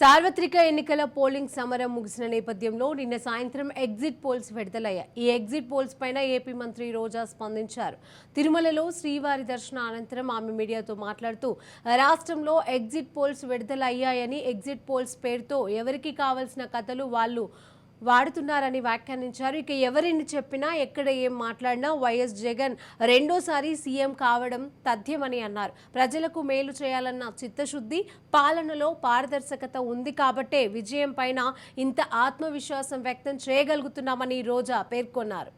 సార్వత్రిక ఎన్నికల పోలింగ్ సమరం ముగిసిన నేపథ్యంలో నిన్న సాయంత్రం ఎగ్జిట్ పోల్స్ విడుదలయ్యాయి. ఈ ఎగ్జిట్ పోల్స్ పైన ఏపీ మంత్రి రోజా స్పందించారు. తిరుమలలో శ్రీవారి దర్శన అనంతరం ఆమె మీడియాతో మాట్లాడుతూ రాష్ట్రంలో ఎగ్జిట్ పోల్స్ విడుదలయ్యాయని ఎగ్జిట్ పోల్స్ పేరుతో ఎవరికి కావలసిన కథలు వాళ్ళు వాడుతున్నారని వ్యాఖ్యానించారు. ఇక ఎవరిని చెప్పినా ఎక్కడ ఏం మాట్లాడినా వైఎస్ జగన్ రెండోసారి సీఎం కావడం తథ్యమని అన్నారు. ప్రజలకు మేలు చేయాలన్న చిత్తశుద్ధి పాలనలో పారదర్శకత ఉంది కాబట్టే విజయం పైన ఇంత ఆత్మవిశ్వాసం వ్యక్తం చేయగలుగుతున్నామని రోజా పేర్కొన్నారు.